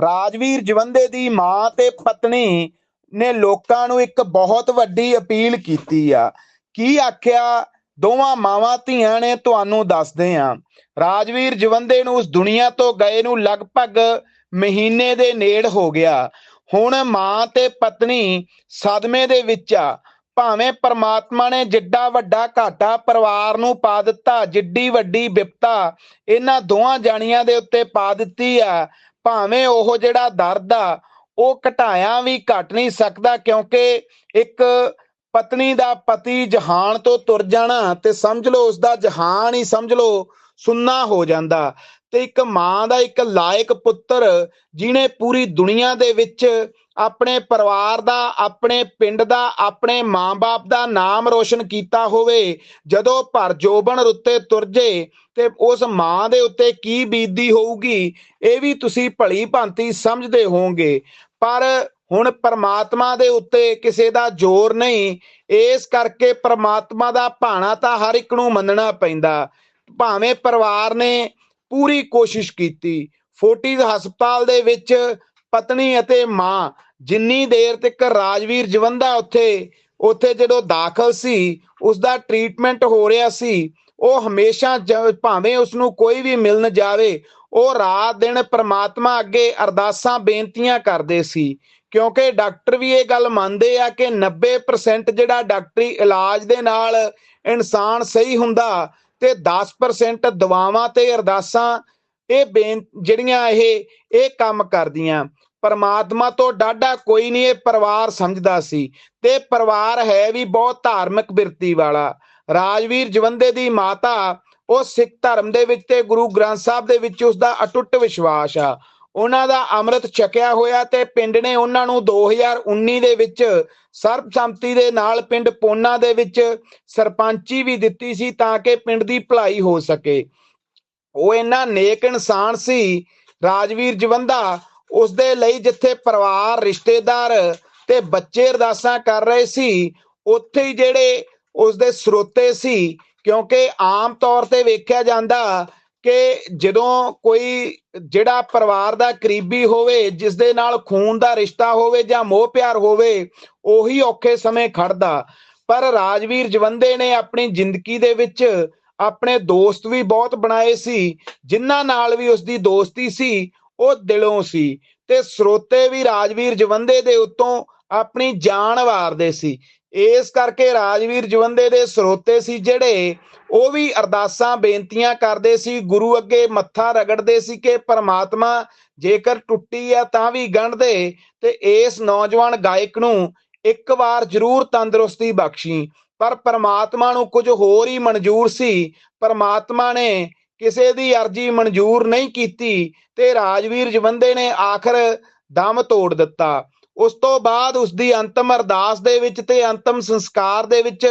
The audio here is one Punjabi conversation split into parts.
ਰਾਜਵੀਰ ਜਵੰਦੇ ਦੀ ਮਾਂ ਤੇ ਪਤਨੀ ਨੇ ਲੋਕਾਂ ਨੂੰ ਇੱਕ ਬਹੁਤ ਵੱਡੀ ਅਪੀਲ ਕੀਤੀ ਆ। ਕੀ ਆਖਿਆ? ਦੋਵਾਂ ਮਾਵਾਂ ਧੀਆਂ ਨੇ ਤੁਹਾਨੂੰ ਦੱਸਦੇ ਆ। ਰਾਜਵੀਰ ਜਵੰਦੇ ਨੂੰ ਉਸ ਦੁਨੀਆ ਤੋਂ ਗਏ ਨੂੰ ਲਗਭਗ ਮਹੀਨੇ ਦੇ ਨੇੜ ਹੋ ਗਿਆ। ਹੁਣ ਮਾਂ ਤੇ ਪਤਨੀ ਸਦਮੇ ਦੇ ਵਿੱਚ ਆ। ਭਾਵੇਂ ਪ੍ਰਮਾਤਮਾ ਨੇ ਜਿੱਡਾ ਵੱਡਾ ਘਾਟਾ ਪਰਿਵਾਰ ਨੂੰ ਪਾ ਦਿੱਤਾ, ਜਿੱਡੀ ਵੱਡੀ ਵਿਪਤਾ ਇਹਨਾਂ ਦੋਹਾਂ ਜਾਣੀਆਂ ਦੇ ਉੱਤੇ ਪਾ ਦਿੱਤੀ ਆ ਭਾਵੇਂ ਉਹ ਜਿਹੜਾ ਦਰਦ ਆ, ਉਹ ਘਟਾਇਆ ਵੀ ਘਟ ਨਹੀਂ ਸਕਦਾ ਕਿਉਂਕਿ ਇੱਕ ਪਤਨੀ ਦਾ ਪਤੀ ਜਹਾਨ ਤੋਂ ਤੁਰ ਜਾਣਾ ਤੇ ਸਮਝ ਲਓ ਉਸ ਦਾ ਜਹਾਨ ਹੀ ਸਮਝ ਲਓ ਸੁੰਨਾ ਹੋ ਜਾਂਦਾ। ਤੇ ਇੱਕ ਮਾਂ ਦਾ ਇੱਕ ਲਾਇਕ ਪੁੱਤਰ ਜਿਨੇ ਪੂਰੀ ਦੁਨੀਆ ਦੇ ਵਿੱਚ ਆਪਣੇ ਪਰਿਵਾਰ ਦਾ, ਆਪਣੇ ਪਿੰਡ ਦਾ, ਆਪਣੇ ਮਾਂ-ਬਾਪ ਦਾ ਨਾਮ ਰੋਸ਼ਨ ਕੀਤਾ ਹੋਵੇ। ਜਦੋਂ ਭਰ ਜੋਬਨ ਰੁੱਤੇ ਤੁਰ ਜੇ ਤੇ ਉਸ ਮਾਂ ਦੇ ਉੱਤੇ ਕੀ ਬੀਤਦੀ ਹੋਊਗੀ, ਇਹ ਵੀ ਤੁਸੀਂ ਭਲੀ ਭਾਂਤੀ ਸਮਝਦੇ ਹੋਵੋਗੇ। ਪਰ ਹੁਣ ਪਰਮਾਤਮਾ ਦੇ ਉੱਤੇ ਕਿਸੇ ਦਾ ਜ਼ੋਰ ਨਹੀਂ, ਇਸ ਕਰਕੇ ਪਰਮਾਤਮਾ ਦਾ ਭਾਣਾ ਤਾਂ ਹਰ ਇੱਕ ਨੂੰ ਮੰਨਣਾ ਪੈਂਦਾ। ਭਾਵੇਂ ਪਰਿਵਾਰ ਨੇ ਪੂਰੀ ਕੋਸ਼ਿਸ਼ ਕੀਤੀ ਫੋਰਟਿਸ ਹਸਪਤਾਲ ਦੇ ਵਿੱਚ ਪਤਨੀ ਅਤੇ ਮਾਂ ਜਿੰਨੀ ਦੇਰ ਤੱਕ ਰਾਜਵੀਰ ਜਵੰਦਾ ਉੱਥੇ ਉੱਥੇ ਜਦੋਂ ਦਾਖਲ ਸੀ ਉਸ ਦਾ ਟ੍ਰੀਟਮੈਂਟ ਹੋ ਰਿਹਾ ਸੀ, ਉਹ ਹਮੇਸ਼ਾ ਭਾਵੇਂ ਉਸ ਨੂੰ ਕੋਈ ਵੀ ਮਿਲਣ ਜਾਵੇ, ਉਹ ਰਾਤ ਦਿਨ ਪ੍ਰਮਾਤਮਾ ਅੱਗੇ ਅਰਦਾਸਾਂ, ਬੇਨਤੀਆਂ ਕਰਦੇ ਸੀ। ਕਿਉਂਕਿ ਡਾਕਟਰ ਵੀ ਇਹ ਗੱਲ ਮੰਨਦੇ ਆ ਕਿ 90% ਜਿਹੜਾ ਡਾਕਟਰੀ ਇਲਾਜ ਦੇ ਨਾਲ ਇਨਸਾਨ ਸਹੀ ਹੁੰਦਾ ਤੇ 10% ਦਵਾਵਾਂ ਤੇ ਅਰਦਾਸਾਂ, ਇਹ ਬੇਨ, ਜਿਹੜੀਆਂ ਇਹ ਇਹ ਕੰਮ ਕਰਦੀਆਂ। ਪਰਮਾਤਮਾ ਤੋਂ ਡਾਢਾ ਕੋਈ ਨਹੀਂ ਇਹ ਪਰਿਵਾਰ ਸਮਝਦਾ ਸੀ ਤੇ ਪਰਿਵਾਰ ਹੈ ਵੀ ਬਹੁਤ ਧਾਰਮਿਕ ਬਿਰਤੀ ਵਾਲਾ। ਰਾਜਵੀਰ ਜਵੰਦੇ ਦੀ ਮਾਤਾ ਉਹ ਸਿੱਖ ਧਰਮ ਦੇ ਵਿੱਚ ਤੇ ਗੁਰੂ ਗ੍ਰੰਥ ਸਾਹਿਬ ਦੇ ਵਿੱਚ ਉਸ ਦਾ ਅਟੁੱਟ ਵਿਸ਼ਵਾਸ ਆ। ਉਹਨਾਂ ਦਾ ਅੰਮ੍ਰਿਤ ਛਕਿਆ ਹੋਇਆ ਤੇ ਪਿੰਡ ਨੇ ਉਹਨਾਂ ਨੂੰ 2019 ਦੇ ਵਿੱਚ ਸਰਬਸੰਮਤੀ ਦੇ ਨਾਲ ਪਿੰਡ ਪੋਨਾ ਦੇ ਵਿੱਚ ਸਰਪੰਚੀ ਵੀ ਦਿੱਤੀ ਸੀ ਤਾਂ ਕਿ ਪਿੰਡ ਦੀ ਭਲਾਈ ਹੋ ਸਕੇ। ਉਹ ਇੰਨਾ ਨੇਕ ਇਨਸਾਨ ਸੀ, ਰਾਜਵੀਰ ਜਵੰਦਾ ਉਸ ਦੇ ਲਈ ਜਿੱਥੇ ਪਰਿਵਾਰ, ਰਿਸ਼ਤੇਦਾਰ ਤੇ ਬੱਚੇ ਅਰਦਾਸਾਂ ਕਰ ਰਹੇ ਸੀ, ਉੱਥੇ ਹੀ ਜਿਹੜੇ ਉਸ ਦੇ ਸਰੋਤੇ ਸੀ, ਕਿਉਂਕਿ ਆਮ ਤੌਰ ਤੇ ਵੇਖਿਆ ਜਾਂਦਾ ਕਿ ਜਦੋਂ ਕੋਈ ਜਿਹੜਾ ਪਰਿਵਾਰ ਦਾ ਕਰੀਬੀ ਹੋਵੇ ਜਿਸ ਦੇ ਨਾਲ ਖੂਨ ਦਾ ਰਿਸ਼ਤਾ ਹੋਵੇ ਜਾਂ ਮੋਹ ਪਿਆਰ ਹੋਵੇ, ਉਹੀ ਔਖੇ ਸਮੇਂ ਖੜਦਾ। ਪਰ ਰਾਜਵੀਰ ਜਵੰਦੇ ਨੇ ਆਪਣੀ ਜ਼ਿੰਦਗੀ ਦੇ ਵਿੱਚ ਆਪਣੇ ਦੋਸਤ ਵੀ ਬਹੁਤ ਬਣਾਏ ਸੀ, ਜਿਨ੍ਹਾਂ ਨਾਲ ਵੀ ਉਸ ਦੀ ਦੋਸਤੀ ਸੀ ਉਹ ਦਿਲੋਂ ਸੀ ਤੇ ਸਰੋਤੇ ਵੀ ਰਾਜਵੀਰ ਜਵੰਦੇ ਦੇ ਉੱਤੋਂ ਆਪਣੀ ਜਾਨ ਵਾਰਦੇ ਸੀ। ਇਸ ਕਰਕੇ ਰਾਜਵੀਰ ਜਵੰਦੇ ਦੇ ਸਰੋਤੇ ਸੀ ਜਿਹੜੇ ਉਹ ਵੀ ਅਰਦਾਸਾਂ, ਬੇਨਤੀਆਂ ਕਰਦੇ ਸੀ। ਗੁਰੂ ਅੱਗੇ ਮੱਥਾ ਰਗੜਦੇ ਸੀ ਕਿ ਪਰਮਾਤਮਾ ਜੇਕਰ ਟੁੱਟੀ ਆ ਤਾਂ ਵੀ ਗੰਢਦੇ ਤੇ ਇਸ ਨੌਜਵਾਨ ਗਾਇਕ ਨੂੰ ਇੱਕ ਵਾਰ ਜ਼ਰੂਰ ਤੰਦਰੁਸਤੀ ਬਖਸ਼ੀ। ਪਰ ਪਰਮਾਤਮਾ ਨੂੰ ਕੁਝ ਹੋਰ ਹੀ ਮਨਜ਼ੂਰ ਸੀ। ਪਰਮਾਤਮਾ ਨੇ ਕਿਸੇ ਦੀ ਅਰਜ਼ੀ ਮਨਜ਼ੂਰ ਨਹੀਂ ਕੀਤੀ ਤੇ ਰਾਜਵੀਰ ਜਵੰਦੇ ਨੇ ਆਖਰ ਦਮ ਤੋੜ ਦਿੱਤਾ। ਉਸ ਤੋਂ ਬਾਅਦ ਉਸ ਦੀ ਅੰਤਮ ਅਰਦਾਸ ਦੇ ਵਿੱਚ ਤੇ ਅੰਤਮ ਸੰਸਕਾਰ ਦੇ ਵਿੱਚ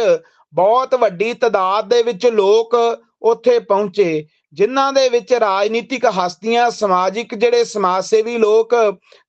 ਬਹੁਤ ਵੱਡੀ ਤਦਾਦ ਦੇ ਵਿੱਚ ਲੋਕ ਉੱਥੇ ਪਹੁੰਚੇ, ਜਿਨ੍ਹਾਂ ਦੇ ਵਿੱਚ ਰਾਜਨੀਤਿਕ ਹਸਤੀਆਂ, ਸਮਾਜਿਕ ਜਿਹੜੇ ਸਮਾਜ ਸੇਵੀ ਲੋਕ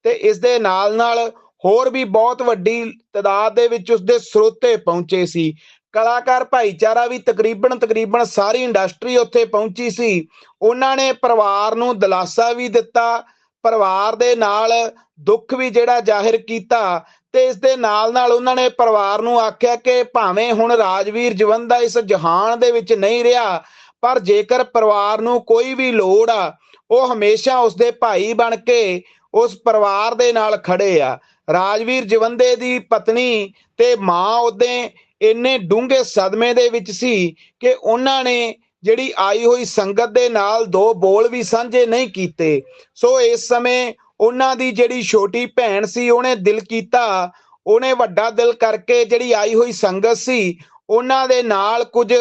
ਤੇ ਇਸ ਦੇ ਨਾਲ ਨਾਲ ਹੋਰ ਵੀ ਬਹੁਤ ਵੱਡੀ ਤਦਾਦ ਦੇ ਵਿੱਚ ਉਸਦੇ ਸਰੋਤੇ ਪਹੁੰਚੇ ਸੀ। ਕਲਾਕਾਰ ਭਾਈਚਾਰਾ ਵੀ ਤਕਰੀਬਨ ਤਕਰੀਬਨ ਸਾਰੀ ਇੰਡਸਟਰੀ ਉੱਥੇ ਪਹੁੰਚੀ ਸੀ। ਉਹਨਾਂ ਨੇ ਪਰਿਵਾਰ ਨੂੰ ਦਿਲਾਸਾ ਵੀ ਦਿੱਤਾ। ਪਰਿਵਾਰ ਦੇ ਨਾਲ ਦੁੱਖ ਵੀ ਜਿਹੜਾ ਜ਼ਾਹਿਰ ਕੀਤਾ ਤੇ ਇਸ ਦੇ ਨਾਲ ਨਾਲ ਉਹਨਾਂ ਨੇ ਪਰਿਵਾਰ ਨੂੰ ਆਖਿਆ ਕਿ ਭਾਵੇਂ ਹੁਣ ਰਾਜਵੀਰ ਜਵੰਦਾ ਇਸ ਜਹਾਨ ਦੇ ਵਿੱਚ ਨਹੀਂ ਰਿਹਾ, ਪਰ ਜੇਕਰ ਪਰਿਵਾਰ ਨੂੰ ਕੋਈ ਵੀ ਲੋੜ ਆ, ਉਹ ਹਮੇਸ਼ਾ ਉਸ ਦੇ ਭਾਈ ਬਣ ਕੇ ਉਸ ਪਰਿਵਾਰ ਦੇ ਨਾਲ ਖੜੇ ਆ। ਰਾਜਵੀਰ ਜਵੰਦੇ ਦੀ ਪਤਨੀ ਤੇ ਮਾਂ ਉਹਦੇ ਇੰਨੇ ਡੂੰਘੇ ਸਦਮੇ ਦੇ ਵਿੱਚ ਸੀ ਕਿ ਉਹਨਾਂ ਨੇ ਜਿਹੜੀ ਆਈ ਹੋਈ ਸੰਗਤ ਦੇ ਨਾਲ ਦੋ ਬੋਲ ਵੀ ਸਾਂਝੇ ਨਹੀਂ ਕੀਤੇ। ਸੋ ਇਸ ਸਮੇਂ ਉਹਨਾਂ ਦੀ ਜਿਹੜੀ ਛੋਟੀ ਭੈਣ ਸੀ, ਉਹਨੇ ਦਿਲ ਕੀਤਾ, ਉਹਨੇ ਵੱਡਾ ਦਿਲ ਕਰਕੇ ਜਿਹੜੀ ਆਈ ਹੋਈ ਸੰਗਤ ਸੀ, ਉਹਨਾਂ ਦੇ ਨਾਲ ਕੁਝ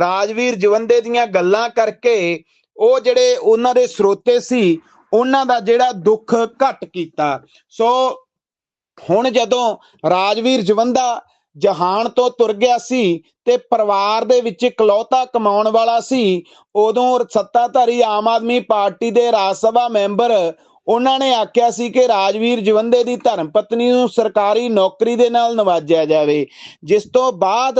ਰਾਜਵੀਰ ਜਵੰਦੇ ਦੀਆਂ ਗੱਲਾਂ ਕਰਕੇ ਉਹ ਜਿਹੜੇ ਉਹਨਾਂ ਦੇ ਸਰੋਤੇ ਸੀ, ਉਹਨਾਂ ਦਾ ਜਿਹੜਾ ਦੁੱਖ ਘਟ ਕੀਤਾ। ਸੋ ਹੁਣ ਜਦੋਂ ਰਾਜਵੀਰ ਜਵੰਦਾ ਜਹਾਨ ਤੋਂ ਤੁਰ ਗਿਆ ਸੀ ਤੇ ਪਰਿਵਾਰ ਦੇ ਵਿੱਚ ਇਕਲੌਤਾ ਕਮਾਉਣ ਵਾਲਾ ਸੀ, ਉਦੋਂ ਸੱਤਾਧਾਰੀ ਆਮ ਆਦਮੀ ਪਾਰਟੀ ਦੇ ਰਾਜ ਸਭਾ ਮੈਂਬਰ ਉਹਨਾਂ ਨੇ ਆਖਿਆ ਸੀ ਕਿ ਰਾਜਵੀਰ ਜਵੰਦੇ ਦੀ ਧਰਮ ਪਤਨੀ ਨੂੰ ਸਰਕਾਰੀ ਨੌਕਰੀ ਦੇ ਨਾਲ ਨਵਾਜਿਆ ਜਾਵੇ, ਜਿਸ ਤੋਂ ਬਾਅਦ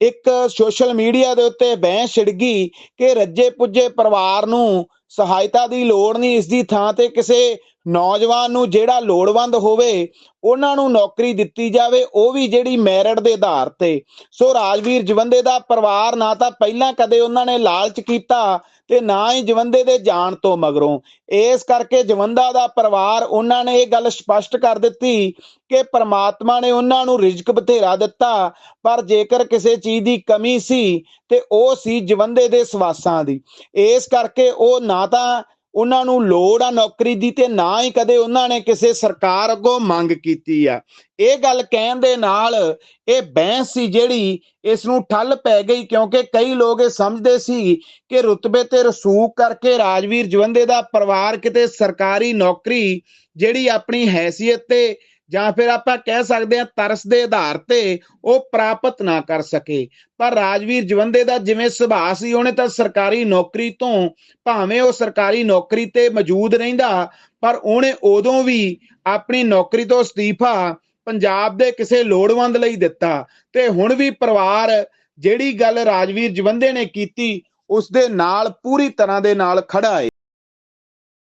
ਇੱਕ ਸੋਸ਼ਲ ਮੀਡੀਆ ਦੇ ਉੱਤੇ ਬਹਿਸ ਛਿੜ ਗਈ ਕਿ ਰੱਜੇ ਪੁੱਜੇ ਪਰਿਵਾਰ ਨੂੰ ਸਹਾਇਤਾ ਦੀ ਲੋੜ ਨਹੀਂ, ਇਸ ਦੀ ਥਾਂ ਤੇ ਕਿਸੇ ਨੌਜਵਾਨ ਨੂੰ ਜਿਹੜਾ ਲੋੜਵੰਦ ਹੋਵੇ, ਉਹਨਾਂ ਨੂੰ ਨੌਕਰੀ ਦਿੱਤੀ ਜਾਵੇ, ਉਹ ਵੀ ਜਿਹੜੀ ਮੈਰਿਟ ਦੇ ਆਧਾਰ ਤੇ। ਸੋ ਰਾਜਵੀਰ ਜਵੰਦੇ ਦਾ ਪਰਿਵਾਰ ਨਾ ਤਾਂ ਪਹਿਲਾਂ ਕਦੇ ਉਹਨਾਂ ਨੇ ਲਾਲਚ ਕੀਤਾ ਤੇ ਨਾ ਹੀ ਜਵੰਦੇ ਦੇ ਜਾਣ ਤੋਂ ਮਗਰੋਂ। ਇਸ ਕਰਕੇ ਜਵੰਦਾ ਦਾ ਪਰਿਵਾਰ ਉਹਨਾਂ ਨੇ ਇਹ ਗੱਲ ਸਪਸ਼ਟ ਕਰ ਦਿੱਤੀ ਕਿ ਪ੍ਰਮਾਤਮਾ ਨੇ ਉਹਨਾਂ ਨੂੰ ਰਿਜ਼ਕ ਬਥੇਰਾ ਦਿੱਤਾ, ਪਰ ਜੇਕਰ ਕਿਸੇ ਚੀਜ਼ ਦੀ ਕਮੀ ਸੀ ਤੇ ਉਹ ਸੀ ਜਵੰਦੇ ਦੇ ਸਵਾਸਾਂ ਦੀ। ਇਸ ਕਰਕੇ ਉਹ ਨਾ ਤਾਂ ਉਹਨਾਂ ਨੂੰ ਲੋੜ ਆ ਨੌਕਰੀ ਦੀ ਤੇ ਨਾ ਹੀ ਕਦੇ ਉਹਨਾਂ ਨੇ ਕਿਸੇ ਸਰਕਾਰ ਅੱਗੋਂ ਮੰਗ ਕੀਤੀ ਆ। ਇਹ ਗੱਲ ਕਹਿਣ ਦੇ ਨਾਲ ਇਹ ਬਹਿਸ ਸੀ ਜਿਹੜੀ ਇਸ ਨੂੰ ਠੱਲ ਪੈ ਗਈ ਕਿਉਂਕਿ ਕਈ ਲੋਕ ਇਹ ਸਮਝਦੇ ਸੀ ਕਿ ਰੁਤਬੇ ਤੇ ਰਸੂਖ ਕਰਕੇ ਰਾਜਵੀਰ ਜਵੰਦੇ ਦਾ ਪਰਿਵਾਰ ਕਿਤੇ ਸਰਕਾਰੀ ਨੌਕਰੀ ਜਿਹੜੀ ਆਪਣੀ ਹੈਸੀਅਤ ਤੇ ਜਾਂ ਫਿਰ ਆਪਾਂ ਕਹਿ ਸਕਦੇ ਹਾਂ ਤਰਸ ਦੇ ਆਧਾਰ ਤੇ ਉਹ ਪ੍ਰਾਪਤ ਨਾ ਕਰ ਸਕੇ। ਪਰ ਰਾਜਵੀਰ ਜਵੰਦੇ ਦਾ ਜਿਵੇਂ ਸੁਭਾਅ ਸੀ, ਉਹਨੇ ਤਾਂ ਸਰਕਾਰੀ ਨੌਕਰੀ ਤੋਂ ਭਾਵੇਂ ਉਹ ਸਰਕਾਰੀ ਨੌਕਰੀ ਤੇ ਮੌਜੂਦ ਰਹਿੰਦਾ, ਪਰ ਉਹਨੇ ਉਦੋਂ ਵੀ ਆਪਣੀ ਨੌਕਰੀ ਤੋਂ ਅਸਤੀਫਾ ਪੰਜਾਬ ਦੇ ਕਿਸੇ ਲੋੜਵੰਦ ਲਈ ਦਿੱਤਾ। ਤੇ ਹੁਣ ਵੀ ਪਰਿਵਾਰ ਜਿਹੜੀ ਗੱਲ ਰਾਜਵੀਰ ਜਵੰਦੇ ਨੇ ਕੀਤੀ ਉਸ ਦੇ ਨਾਲ ਪੂਰੀ ਤਰ੍ਹਾਂ ਦੇ ਨਾਲ ਖੜਾ ਹੈ